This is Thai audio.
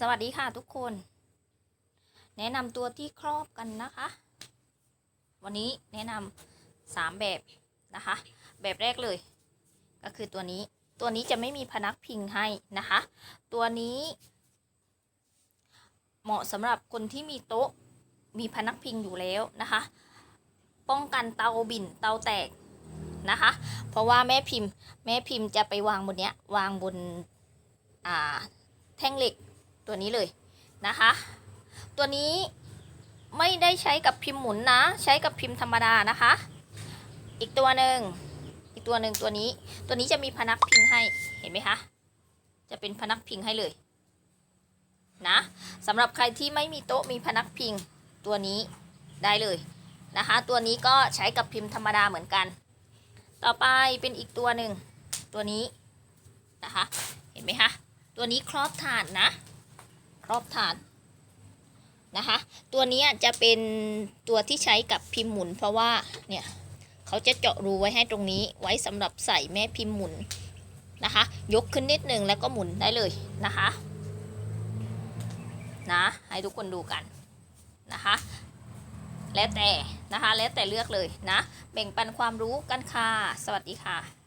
สวัสดีค่ะทุกคน แนะนำตัวที่ครอบกันนะคะ วันนี้แนะนำสามแบบนะคะ แบบแรกเลย ก็คือตัวนี้ตัวนี้จะไม่มีพนักพิงให้นะคะ ตัวนี้ เหมาะสำหรับคนที่มีโต๊ะมีพนักพิงอยู่แล้วนะคะ ป้องกันเตาบินเตาแตกนะคะ เพราะว่าแม่พิมพ์ แม่พิมพ์จะไปวางบนเนี้ยวางบนอ่าแท่งเหล็ก ตัวนี้เลยนะคะ ตัวนี้ไม่ได้ใช้กับพิมพ์หมุนนะ ใช้กับพิมพ์ธรรมดานะคะ อีกตัวหนึ่งอีกตัวหนึ่งตัวนี้ ตัวนี้จะมีพนักพิงให้เห็นไหมคะจะเป็นพนักพิงให้เลยนะสำหรับใครที่ไม่มีโต๊ะมีพนักพิงตัวนี้ได้เลยนะคะ ตัวนี้ก็ใช้กับพิมพ์ธรรมดาเหมือนกัน ต่อไปเป็นอีกตัวหนึ่งตัวนี้นะคะ เห็นไหมคะ ตัวนี้ครอบถาดนะ รอบถาดนะคะ ตัวนี้จะเป็นตัวที่ใช้กับพิมพ์หมุน เพราะว่าเนี่ยเขาจะเจาะรูไว้ให้ตรงนี้ไว้สำหรับใส่แม่พิมพ์หมุนนะคะ ยกขึ้นนิดหนึ่งแล้วก็หมุนได้เลยนะคะนะให้ทุกคนดูกันนะคะ แล้วแต่นะคะแล้วแต่เลือกเลยนะแบ่งปันความรู้กันค่ะ สวัสดีค่ะ